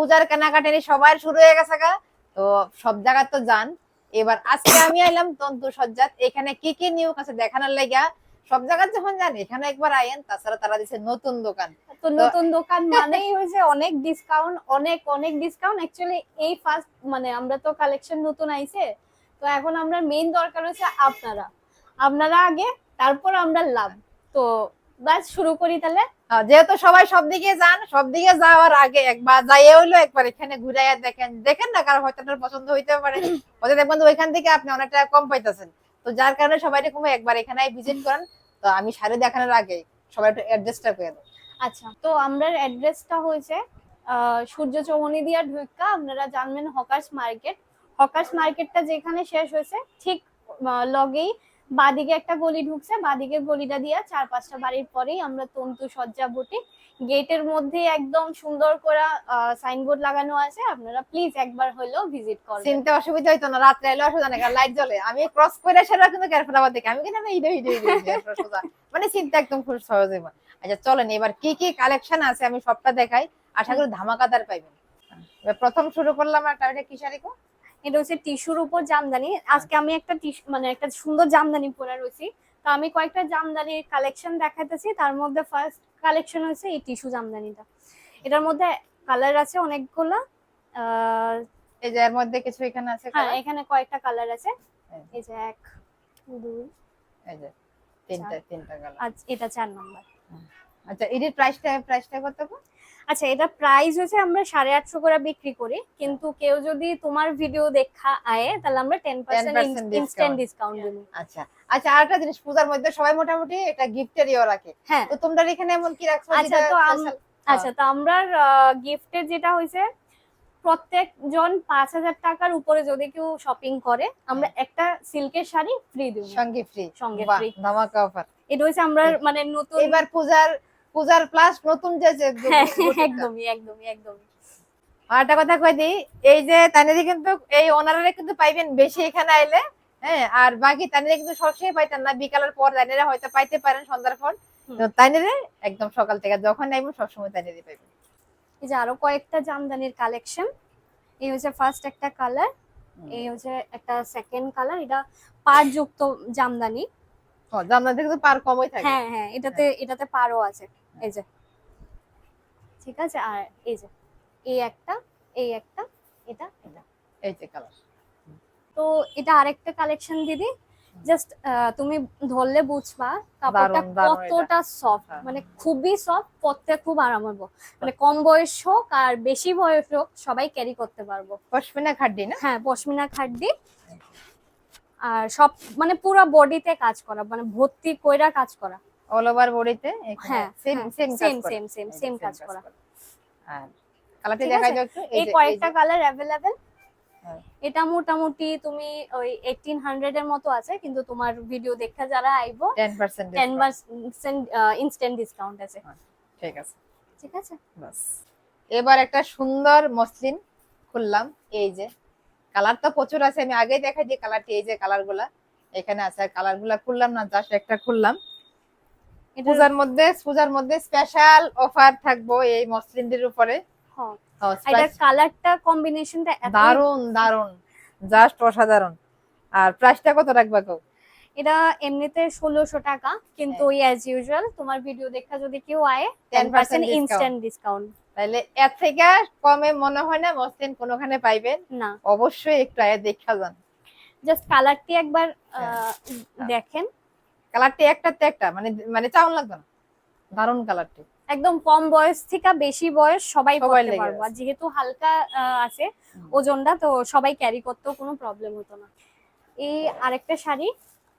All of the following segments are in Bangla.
পূজার কেনাকাটানি সবার শুরু হয়ে গেছে গা। তো সব জায়গা তো যান। এবার আজকে আমি আইলাম তন্তু সজ্জাত। এখানে কি কি নিউ আছে দেখানোর লাগিয়া? সব জায়গা যখন যান এখানে একবার আইন তাছাড়া তারা দিছে নতুন দোকান। তো নতুন দোকান মানেই হয়েছে অনেক ডিসকাউন্ট অনেক অনেক ডিসকাউন্ট অ্যাকচুয়ালি এই ফার্স্ট মানে আমরা তো কালেকশন নতুন আইছে। তো এখন আমরা মেইন দরকার হচ্ছে আপনারা। আপনারা আগে তারপর আমরা লাভ। তো বাস শুরু করি তাহলে। যেহেতু সবাই সব দিকে যান সব দিকে যাওয়ার আগে একবার যাইয়ে হইল একবার এখানে ঘুরাইয়া দেখেন। দেখেন না কারও হয়তো আপনার পছন্দ হইতে পারে। হয়তো দেখবেন যে ওইখান থেকে আপনি অনেক টাকা কম পাইতেছেন। তো যার কারণে সবাই এরকম একবার এখানে ভিজিট করেন। তো আমি শাড়ি দেখানোর আগে সবাই একটু অ্যাড্রেসটা করে দেবো আচ্ছা তো আমরা অ্যাড্রেসটা হয়েছে সূর্য চৌমনি দিয়া ঢুকা আপনারা জানবেন হকার্স মার্কেট। হকার্স মার্কেটটা যেখানে শেষ হয়েছে ঠিক লগেই বাদিকে একটা গলি ঢুকছে, বাদিকে গলিটা দিয়া চার পাঁচটা বাড়ির পরেই আমরা তন্তু সজ্জা বুটিক গেটের মধ্যে একদম সুন্দর করে সাইনবোর্ড লাগানো আছে। আপনারা প্লিজ একবার হলেও ভিজিট করবেন। চিনতে অসুবিধা হইতো না, রাত্রে এলে অসুবিধা নেই লাইট জ্বলে। আমি ক্রস করে সেটা কিন্তু ক্যারফুল আবার দেখি আমি কিন্তু ইডে ইডে ইডে মানে চিন্তা একদম খুব সহজে আচ্ছা চলেন এবার কি কি কালেকশন আছে? আমি সবটা দেখাই। আশা করি ধামাকাদার পাইবেন। প্রথম শুরু করলাম একটা, এটা কো এটা হচ্ছে টিস্যুর উপর জামদানি। আজকে আমি একটা মানে একটা সুন্দর জামদানি পরে রয়েছি। তো আমি কয়েকটা জামদানির কালেকশন দেখাতেছি তার মধ্যে ফার্স্ট কালেকশন হচ্ছে এই টিস্যু জামদানিটা। এটার মধ্যে কালার আছে অনেকগুলো। এই যে এর মধ্যে কিছু এখানে আছে হ্যাঁ এখানে কয়েকটা কালার আছে। এই যে। এক দুই এই যে তিনটা তিনটা কালার আর এটা চার নম্বর আচ্ছা এটির প্রাইসটা প্রাইসটা কত? আচ্ছা এটা প্রাইস হচ্ছে আমরা সাড়ে আটশো করে বিক্রি করি কিন্তু কেউ যদি তোমার ভিডিও দেখা আয় তাহলে আমরা টেন পার্সেন্ট 10% ইনস্ট্যান্ট ডিসকাউন্ট দেবো আচ্ছা আচ্ছা আরেকটা জিনিস পূজার মধ্যে সবাই মোটামুটি এটা গিফটের ইয়ে রাখে। হ্যাঁ। তো তোমরা এখানে এমন কি রাখছো আচ্ছা, তো special? আচ্ছা তো আমরা গিফটের যেটা হয়েছে প্রত্যেক জন পাঁচ হাজার টাকার উপরে যদি কেউ শপিং করে আমরা একটা সিল্কের শাড়ি ফ্রি দেবো। সঙ্গে ফ্রি সঙ্গে free। ধামাকা অফার এটা হচ্ছে আমরা মানে নতুন এবার পূজার পূজার প্লাস নতুন যে যে হ্যাঁ, একদমই একদমই একদমই। আর একটা কথা কই দিই এই যে তানেরি কিন্তু এই ওনারা কিন্তু পাইবেন বেশি এখানে আইলে হ্যাঁ আর বাকি তানেরা কিন্তু সবসময় পাইতেন না বিকালের পর তানেরা হয়তো পাইতে পারেন সন্ধ্যার পর। তানেরে একদম সকাল থেকে যখন নাইবেন সবসময় তানেরি পাইবেন। এই যে আরও কয়েকটা জামদানির কালেকশন এই হচ্ছে ফার্স্ট একটা কালার এই হচ্ছে একটা সেকেন্ড কালার এটা পাড় যুক্ত জামদানি। জামদানি থেকে তো পার কমই থাকে। হ্যাঁ হ্যাঁ এটাতে এটাতে পারও আছে। এই যে। ঠিক আছে আর এই যে এই একটা এই একটা এটা এটা। এই যে কালার তো এটা আরেকটা কালেকশন দিদি। জাস্ট তুমি ধরলে বুঝবা কাপড়টা। কতটা সফট হ্যাঁ। মানে খুবই সফট পরতে খুব আরাম হবে। মানে কম বয়স হোক আর বেশি বয়স হোক সবাই ক্যারি করতে পারব। পশমিনা খাড্ডি না? হ্যাঁ পশমিনা খাড্ডি। আর সব মানে পুরো বডিতে কাজ করা মানে ভর্তি কইরা কাজ করা। অল ওভার বডিতে হ্যাঁ সেম হ্যাঁ, সেম সেম সেম সেম কাজ করা। আর কালারটি দেখা যাও একটু। এই কয়েকটা কালার হ্যাঁ। এটা মোটামুটি তুমি ওই এইটিন হান্ড্রেড এর মতো আছে কিন্তু তোমার ভিডিও দেখা যারা আইবো 10% ten discount। Percent instant discount আছে। ঠিক আছে। ঠিক আছে? বাস। এবার একটা সুন্দর মসলিন খুললাম। এই যে কালার তো প্রচুর আছে আমি আগেই দেখাই যে কালারটি এই যে কালারগুলা এখানে আছে। কালারগুলা খুললাম না জাস্ট একটা খুললাম। পূজার মধ্যে পূজার মধ্যে স্পেশাল অফার থাকব এই মসলিনদের উপরে। এটা কালারটা কম্বিনেশনটা দারুণ দারুণ জাস্ট অসাধারণ। আর প্রাইসটা কত রাখবা কেউ এটা এমনিতে ষোলোশো টাকা কিন্তু হ্যাঁ। ওই অ্যাজ ইউজুয়াল তোমার ভিডিও দেখা যদি কেউ আয় টেন পার্সেন্ট ইনস্ট্যান্ট ডিসকাউন্ট তাহলে এর থেকে কমে মনে হয় না মসলিন কোনোখানে পাইবেন? না। অবশ্যই একটু আগে দেখা যান। জাস্ট কালারটি একবার হ্যাঁ। দেখেন। কালারটি একটাতে একটা মানে মানে চাউন লাগবে না। দারুণ কালারটি একদম কম বয়স থেকে বেশি বয়স সবাই পড়তে পারব। আর যেহেতু হালকা আছে। ওজনটা তো সবাই ক্যারি করতেও কোনো প্রবলেম হতো না। এই আরেকটা শাড়ি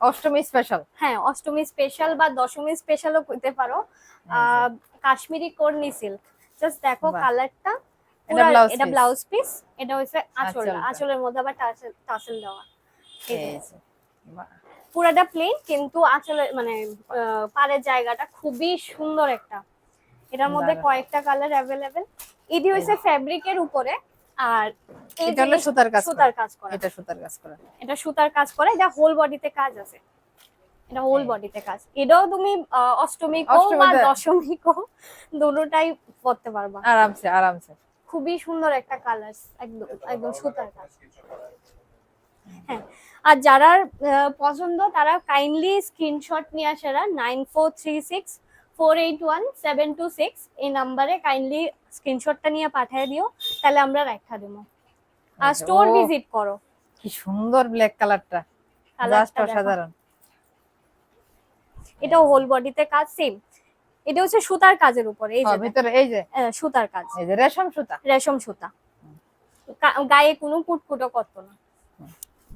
অষ্টমী স্পেশাল হ্যাঁ অষ্টমী স্পেশাল বা দশমী স্পেশালও করতে পারো। আহ, কাশ্মীরি কর্নি সিল্ক জাস্ট দেখো কালারটা এটা। ব্লাউজ পিস এটা হচ্ছে আঁচল। আঁচলের মধ্যে আবার টাসেল দেওয়া। এই যে। এই যে। বাহ, পুরাটা প্লেন কিন্তু আঁচলের মানে পাড়ের জায়গাটা খুবই সুন্দর একটা। এটার মধ্যে কয়েকটা কালার অ্যাভেলেবেল এটি হচ্ছে ফ্যাব্রিকের উপরে। আর এটা হলো সুতার কাজ করা। সুতার কাজ করা। এটা সুতার কাজ করা। এটা সুতার কাজ করে এটা হোল বডিতে কাজ আছে। এটা হোল। বডিতে কাজ। এটাও তুমি আহ, অষ্টমী কো বা অষ্টমীতে- দশমী দুটোটাই পড়তে পারবা। আরামসে আরামসে। খুবই সুন্দর একটা কালার একদম একদম সুতার কাজ। হ্যাঁ আর যারা আহ, পছন্দ তারা কাইন্ডলি স্ক্রিনশট নিয়ে আসারা। Nine four three six four eight one seven two six এই নাম্বারে কাইন্ডলি স্ক্রিনশটটা নিয়ে পাঠিয়ে দিও তাহলে আমরা রেখা দেবো। আর আচ্ছা, স্টোর ভিজিট করো। কি সুন্দর ব্ল্যাক কালারটা জাস্ট অসাধারণ। এটাও হোল বডিতে কাজ সেম এটা হচ্ছে সুতার কাজের উপর এই যে হ্যাঁ, ভিতরে এই যে। সুতার কাজ। এই যে রেশম সুতা। রেশম সুতা। গায়ে কোনো কুটকুটো করতো না।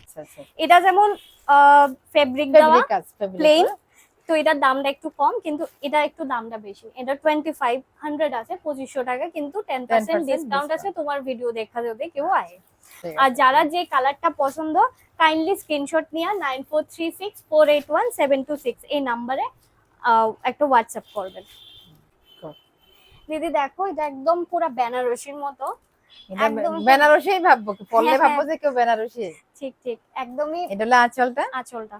আচ্ছা আচ্ছা। এটা যেমন ফেব্রিক দেওয়া প্লেন। তো এটার দামটা একটু কম কিন্তু এটা একটু দামটা বেশি। এটা টোয়েন্টি ফাইভ হান্ড্রেড আছে পঁচিশশো টাকা কিন্তু টেন পার্সেন্ট ডিসকাউন্ট আছে তোমার ভিডিও দেখা যদি কেউ আয়। আর যারা যে কালারটা পছন্দ কাইন্ডলি স্ক্রিনশট নিয়ে nine four three six four eight one seven two six এই নাম্বারে একটা হোয়াটসঅ্যাপ করবেন। দিদি দেখো এটা একদম পুরো বেনারসির মতো। বেনারসি ভাববো কি পড়লে হ্যাঁ, ভাববো যে কেউ বেনারসি। ঠিক ঠিক একদমই এটা হলো আঁচলটা? আঁচলটা।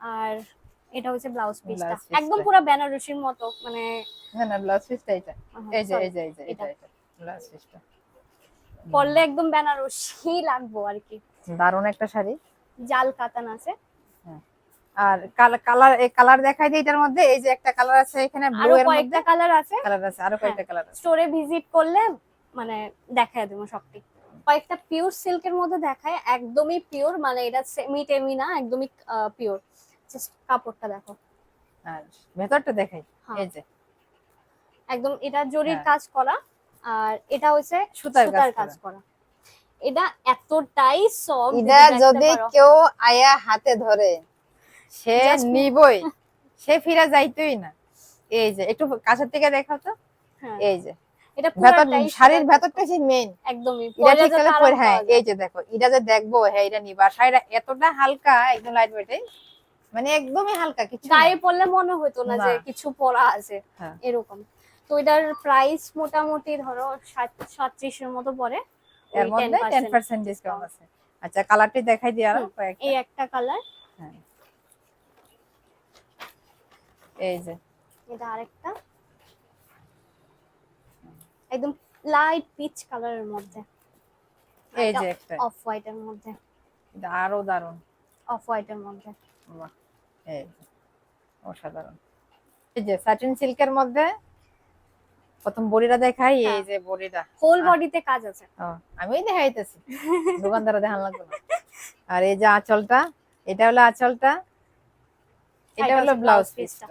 আর এটা হচ্ছে ব্লাউজ পিসটা একদম। পুরো বেনারসির মতো মানে না না ব্লাউজ পিসটা এটা এই যে এই যে এই যে এটা। ব্লাউজ পিসটা পরলে একদম বেনারসি লাগবো আর কি। দারুণ একটা শাড়ি। জাল কাতান আছে। আর কালার এই কালার দেখাই দিই এটার মধ্যে। এই যে একটা কালার আছে এখানে ব্লু এর মধ্যে। কালার আছে। কালার আছে আরও কয়েকটা কালার আছে। স্টোরে ভিজিট করলে মানে দেখায় দেবো সবটি। কয়েকটা পিওর সিল্কের মধ্যে দেখায় একদমই পিওর মানে এটা সেমি টেমি না একদমই পিওর জাস্ট কাপড়টা দেখো। আর ভেতরটা দেখাই হ্যাঁ। এই যে। একদম এটা জরির হ্যাঁ। কাজ করা আর এটা হচ্ছে সুতার কাজ করা। এটা এতটাই সফট এটা যদি কেউ আয়া হাতে ধরে সে নিবই। সে ফিরে যাইতোই না। এই যে একটু কাছের থেকে দেখাও তো। হ্যাঁ। এই যে। এটা পুরোটাই শাড়ির ভেতরটা হচ্ছে মেইন একদমই। এটা ঠিক করে হ্যাঁ এই যে দেখো এটা যে দেখব হ্যাঁ এটা নিবা। শাড়িটা এতটা হালকা একদম লাইট ওয়েটে মানে একদমই হালকা কিছু গায়ে পড়লে মনে হতো না যে কিছু পরা আছে হ্যাঁ। এরকম। তো এটার প্রাইস মোটামুটি ধরো সাত- সাতত্রিশের মতো পড়ে। এর মধ্যে 10% টেন পার্সেন্ট ডিসকাউন্ট আছে। আচ্ছা কালারটি দেখাই দিই আরও এই একটা কালার হ্যাঁ। এই যে। এটা আরেকটা। একদম লাইট পিচ কালারের মধ্যে। এই যে একটা অফ হোয়াইট এর মধ্যে। এটা আরও দারুণ। অফ হোয়াইট এর মধ্যে। বাহ, এই অসাধারণ। এই যে সাটিন সিল্কের মধ্যে প্রথম বড়িটা দেখাই এই হ্যাঁ। যে বড়িটা। হোল বডিতে কাজ আছে। ও, আমিই দেখাইতেছি। দোকানদারা দেখান লাগবে না। আর এই যে আঁচলটা এটা হলো আঁচলটা এটা হলো ব্লাউজ পিসটা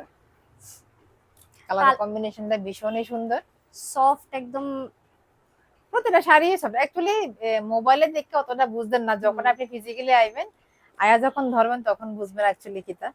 কালার কম্বিনেশনটা ভীষণই সুন্দর। সফট একদম প্রতিটা শাড়ি সব অ্যাকচুয়ালি মোবাইলে দেখে অতটা বুঝবেন না। যখন আপনি ফিজিক্যালি আইবেন আয়া যখন ধরবেন তখন বুঝবেন অ্যাকচুয়ালি আর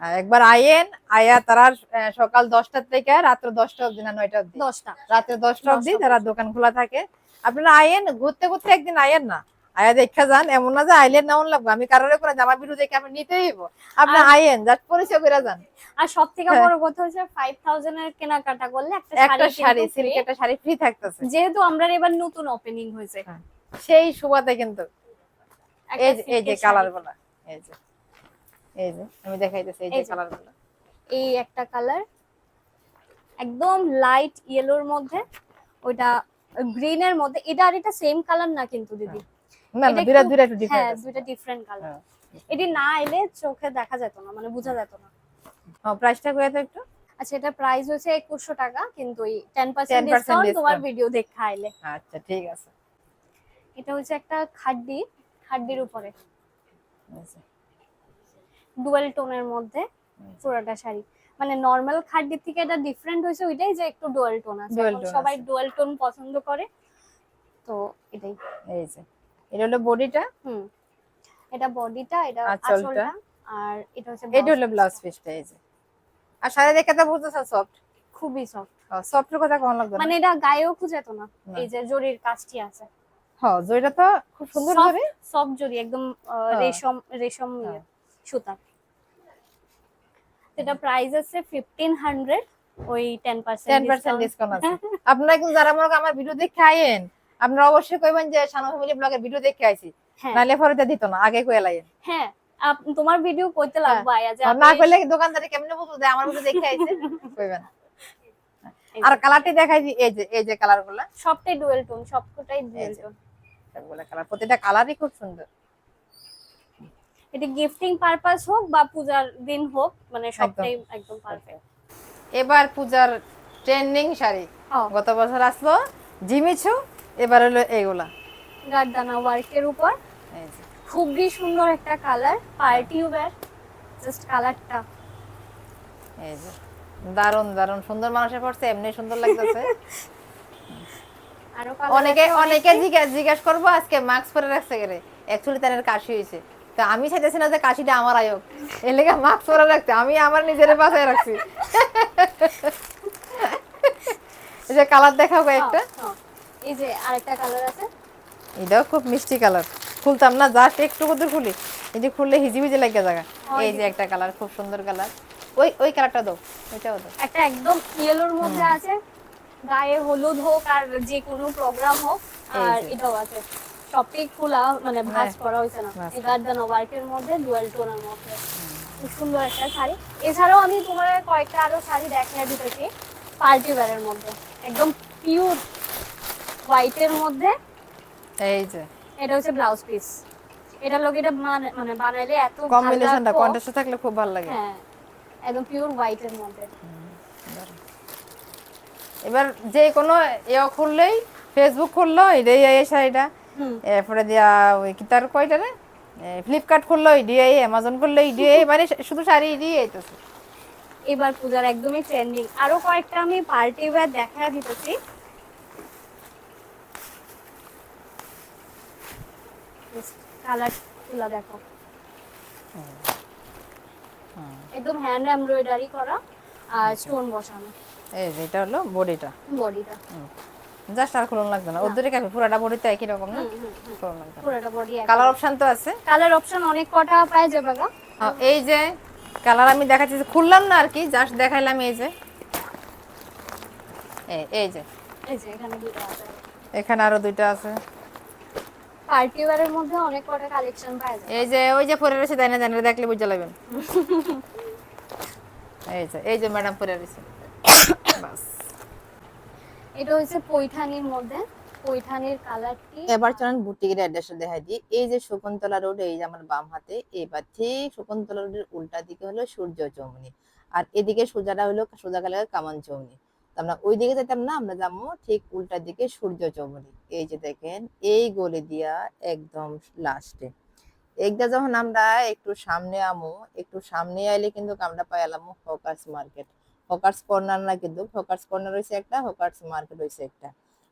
একবার আইয়েন আয়া তারা সকাল দশটার থেকে রাত্র দশটা অবধি না নয়টা অব্দি দশটা। রাত্রে দশটা অব্দি তারা দোকান খোলা থাকে। আপনারা আইয়েন ঘুরতে ঘুরতে একদিন আইয়েন না। আয়া দেখা যান এমন না যে আইলেন না এমন লাগবে। আমি কারোর করে জামা বিরু দেখে আপনি নিতেই হইব। আপনি আইয়েন জাস্ট পরিচয় করে যান। আর সব থেকে হ্যাঁ। বড় কথা হচ্ছে ফাইভ থাউজেন্ড এর কেনাকাটা করলে একটা একটা শাড়ি সিল্ক একটা শাড়ি ফ্রি থাকতেছে। যেহেতু আমরা এবার নতুন ওপেনিং হয়েছে। সেই সুবাদে কিন্তু। এই যে- কালার। গুলা এই যে। এই যে আমি দেখাইতেছি এই যে যে। কালারগুলা। এই একটা কালার একদম লাইট ইয়েলোর মধ্যে ওইটা গ্রিন এর মধ্যে এটা আর এটা সেম কালার না কিন্তু দিদি। না না দুইটা একটু- দুইটা একটু হ্যাঁ দুইটা ডিফারেন্ট কালার হ্যাঁ। এটি না এলে চোখে দেখা যেত না মানে বোঝা যেত না। হ্যাঁ প্রাইসটা একটু? আচ্ছা এটা প্রাইস হচ্ছে একুশশো টাকা কিন্তু এই টেন পার্সেন্ট 10% ডিসকাউন্ট তোমার ভিডিও দেখা আইলে। আচ্ছা ঠিক আছে। এটা হচ্ছে একটা খাড্ডি খাড্ডির উপরে। আচ্ছা, ডুয়েল টোনের মধ্যে পুরোটা শাড়ি। মানে নর্মাল খাড্ডির থেকে এটা ডিফারেন্ট হয়েছে ওইটাই যে একটু ডুয়েল টোন আছে। সবাই ডুয়েল টোন পছন্দ করে তো এটাই। এই যে এটা হলো বডিটা? হুম। এটা বডিটা এটা আঁচলটা। আর এটা হচ্ছে এটা হলো ব্লাউজ পিসটা এই যে। আর শাড়ি দেখে তো বুঝতেছ সফট খুবই সফট সফটের কথা কেমন লাগবে মানে এটা গায়েও খুঁজে তো না। এই যে জরির কাজটি আছে। হ্যাঁ জয়টা তো খুব সুন্দর করে। সফট জরি একদম। রেশম রেশম ইয়ে। সুতা। এটা প্রাইস আছে ফিফটিন হান্ড্রেড ওই ten ten percent percent discount আছে। আপনারা কিন্তু যারা মনে আমার ভিডিও দেখে আইয়েন আপনারা অবশ্যই কইবেন যে সানো ফ্যামিলি ব্লগের ভিডিও দেখে আইছি। হ্যাঁ। নালে পরে তো দিত না আগে কইলা লাইন হ্যাঁ তোমার ভিডিও কইতে লাগবে আয়া যে না কইলে দোকানদারে কেমনে বুঝব যে আমার ভিডিও দেখে আইছে? কইবেন। আর। কালারটি দেখাই এই যে এই যে কালারগুলা সবটাই ডুয়েল টোন সবকটাই ডুয়েল টোন সবগুলা কালার প্রতিটা কালারই খুব সুন্দর। এটা গিফটিং পারপাস হোক বা পূজার দিন হোক মানে সবটাই একদম পারফেক্ট এবার পূজার ট্রেন্ডিং শাড়ি। গত বছর আসলো জিমিছু এবার হলো এইগুলা গার্দানা ওয়ার্কের উপর। খুবই সুন্দর একটা কালার পার্টি ওয়্যার জাস্ট কালারটা এই যে। দারুণ দারুণ সুন্দর মানুষের পড়ছে এমনি সুন্দর লাগতেছে। আরও অনেকে অনেকে জিজ্ঞাসা জিজ্ঞাসা করব আজকে মাস্ক পরে রাখছে গেলে অ্যাকচুয়ালি তাদের কাশি হয়েছে। তো আমি চাইতেছি না যে কাশিটা আমার আয়োগ। এর লেগে মাস্ক পরে রাখতে আমি আমার নিজের বাসায় রাখছি। এই যে কালার দেখাও কয়েকটা। এই যে আরেকটা কালার আছে। এটাও খুব মিষ্টি কালার। খুলতাম না জাস্ট একটু কত খুলি। এই যে খুললে হিজিবিজি লাগে জায়গা এই যে একটা কালার খুব সুন্দর কালার। ওই ওই কালারটা দাও ওইটাও দাও। একটা একদম ইয়েলোর মধ্যে আছে। গায়ে হলুদ হোক আর যে কোনো প্রোগ্রাম হোক আর এটাও আছে। সবটাই খোলা মানে ভাঁজ হ্যাঁ, করা হয়েছে না। এই গার্দানা ওয়ার্কের মধ্যে ডুয়াল টোনের মধ্যে। খুব সুন্দর একটা শাড়ি। এছাড়াও আমি তোমার কয়েকটা আরও শাড়ি দেখিয়ে দিতেছি পার্টি ওয়্যারের মধ্যে। একদম পিওর হোয়াইটের মধ্যে। এই যে। এটা হচ্ছে ব্লাউজ পিস এটা লোক এটা মানে- বানাইলে এত কম্বিনেশনটা। কন্ট্রাস্টে থাকলে খুব ভালো লাগে। হ্যাঁ একদম পিওর হোয়াইটের মধ্যে। এবার যে কোনো ইয়ে খুললেই ফেসবুক খুললো এটাই এই শাড়িটা। এরপরে দিয়া ওই কি তার কয়টা রে? ফ্লিপকার্ট খুললো ইডিআই অ্যামাজন খুললো ইডিআই মানে শুধু শাড়ি ইডিআই আইতেছে। এবার পূজার একদমই ট্রেন্ডিং আরও কয়েকটা আমি পার্টি ওয়্যার দেখা দিতেছি। কালারগুলা দেখো। একদম হ্যান্ড এমব্রয়ডারি করা আর স্টোন বসানো। এই যে এটা হলো বডিটা। বডিটা। জাস্ট আর খুলন লাগবে না। ওদের কাছে পুরাটা বডিতে একই রকম না? পুরোটা বডি কালার অপশন তো আছে। কালার অপশন অনেক কটা পাওয়া যাবে গা। এই যে কালার আমি দেখাচ্ছি যে খুললাম না আর কি জাস্ট দেখাইলাম এই যে। এই এই যে। এই যে এখানে দুটো আছে। এখানে আরও দুইটা আছে। পার্টি ওয়্যারের মধ্যে অনেক কটা কালেকশন পাওয়া যায় এই যে ওই যে পরে রয়েছে তাই না? জানি দেখলে বুঝতে লাগবেন এই যে এই যে ম্যাডাম পরে রয়েছে বাস। এটা হচ্ছে পৈঠানির মধ্যে। পৈঠানির এবার দেখাই দিই। এই যে শকুন্তলা রোড এই যে আমার বাম হাতে, এবার ঠিক শকুন্তলা রোডের উল্টা দিকে হলো সূর্য চৌমনি আর এদিকে সোজাটা হলো সোজা কালে কামান যেতাম না, আমরা ঠিক দিকে সূর্য এই যে দেখেন, এই গলি দিয়া একদম লাস্টে এইটা যখন আমরা একটু সামনে আমো, একটু সামনে আইলে কিন্তু আমরা পাইলাম হকার্স মার্কেট। হকার্স কর্নার না কিন্তু হকার্স কর্নার হয়েছে একটা হকার্স মার্কেট হয়েছে একটা।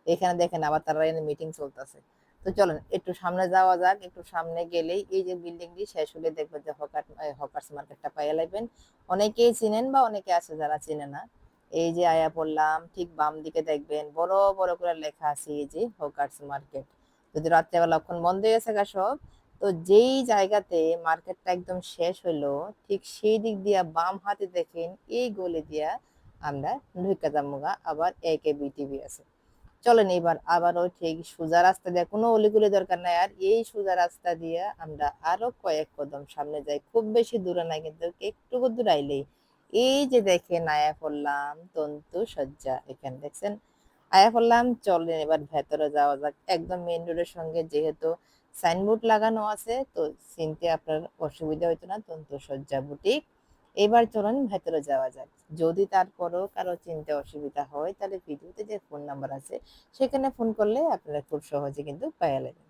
এখানে দেখেন আবার তারা এখানে মিটিং চলতেছে। তো চলেন, একটু সামনে যাওয়া যাক, একটু সামনে গেলেই এই যে বিল্ডিংটি শেষ হলে দেখবেন যে হকার হকার্স মার্কেটটা পাইয়া লাগবেন অনেকেই চিনেন বা অনেকে আছে যারা চিনে না। এই যে আয়া পড়লাম, ঠিক বাম দিকে দেখবেন বড় বড় করে লেখা আছে এই যে হকার্স মার্কেট যদি রাত্রেবেলা লক্ষণ বন্ধ হয়ে গেছে সব তো যেই জায়গাতে মার্কেটটা একদম শেষ হলো ঠিক সেই দিক দিয়া বাম হাতে দেখেন এই গলি দিয়া আমরা ঢুকা যাব আবার একে বিটিভি আছে। চলেন এবার আবারও ঠিক সোজা রাস্তা দিয়ে, কোনো অলিগুলি দরকার নাই। আর এই সোজা রাস্তা দিয়ে আমরা আরও কয়েক কদম সামনে যাই। খুব বেশি দূরে না কিন্তু একটু দূর আইলেই। এই যে দেখেন আয়া পড়লাম তন্তু সজ্জা এখানে দেখছেন? আয়া পড়লাম চলেন এবার ভেতরে যাওয়া যাক। একদম মেইন রোডের সঙ্গে যেহেতু সাইনবোর্ড লাগানো আছে, তো চিনতে আপনার অসুবিধা হইতো না, তন্তু সজ্জা বুটিক এবার চলুন ভেতরে যাওয়া যাক। যদি তারপরও কারও চিনতে অসুবিধা হয়, তাহলে ভিডিওতে যে ফোন নাম্বার আছে, সেখানে ফোন করলে আপনারা খুব সহজে কিন্তু পেয়ে যাবেন।